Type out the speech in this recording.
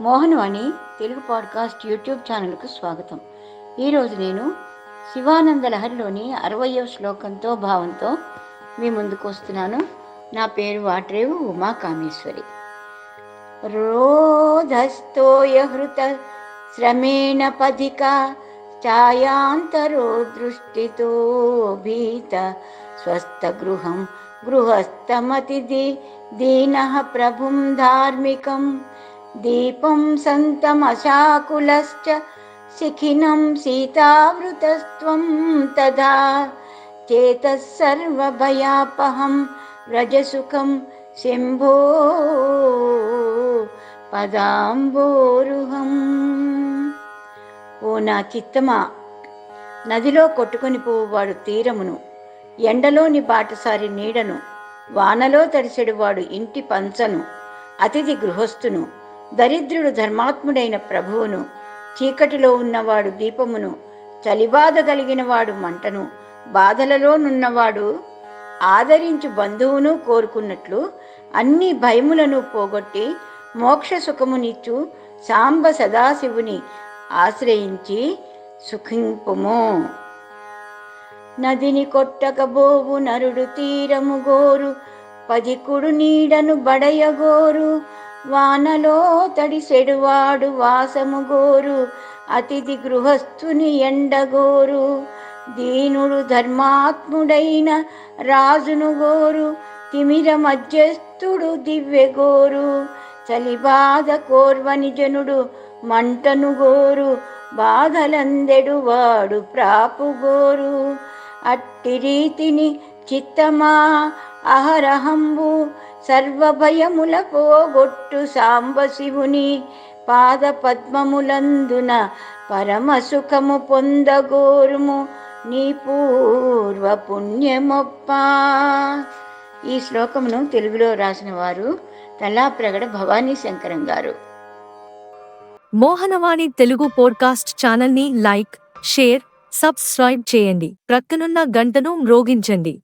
Mohanavani Telugu podcast YouTube ఛానల్కు స్వాగతం. ఈరోజు నేను శివానంద లహరిలోని అరవయవ శ్లోకంతో భావంతో మీ ముందుకు వస్తున్నాను. నా పేరు వాట్రేవు ఉమా కామేశ్వరి. రోధస్తోయ హృత శ్రమేణ పథిక ఛాయాంతరో దృష్టితో భీత స్వస్థగృహం గృహస్థమతి దీన ప్రభుం ధార్మికం దీపం సంతమశాకులశ్చ శిఖినం సీతావృతస్త్వం తదా. చేతः సర్వభయాపహం వ్రజసుఖం శంభో పదాంబోరుహం. ఓ నా చిత్తమా నదిలో కొట్టుకొని పోవువాడు తీరమును ఎండలోని బాటసారి నీడను వానలో తడిసెడువాడు ఇంటి పంచను అతిథి గృహస్థును దరిద్రుడు ధర్మాత్ముడైన ప్రభువును చీకటిలో ఉన్నవాడు దీపమును చలిబాధ కలిగిన వాడు మంటను బాధలలో నున్నవాడు ఆదరించు బంధువును కోరుకున్నట్లు అన్ని భయములను పోగొట్టి మోక్ష సుఖమునిచ్చు సాంబ సదాశివుని ఆశ్రయించి సుఖింపుము. నదిని కొట్టకబోవు నరుడు తీరము గోరు పదికుడు నీడను బడయగోరు వానలో తడిసెడువాడు వాసము గోరు అతిథి గృహస్థుని ఎండగోరు. దీనుడు ధర్మాత్ముడైన రాజును గోరు తిమిర మధ్యస్థుడు దివ్యగోరు చలిబాధ కోర్వని జనుడు మంటను గోరు బాధలందెడు వాడు ప్రాపుగోరు అట్టి రీతిని చిత్తమా అహరహంబు సర్వభయముల పోగొట్టు సాంబశివుని పాద పద్మములందున పరమ సుఖము పొందగోరుము నీ పూర్వ పుణ్యమొప్ప ఈ శ్లోకమును తెలుగులో రాసిన వారు తలాప్రగడ భవానీ శంకరం గారు. మోహనవాణి తెలుగు పోడ్కాస్ట్ ఛానల్ని లైక్ షేర్ సబ్స్క్రైబ్ చేయండి. ప్రక్కనున్న గంటను మ్రోగించండి.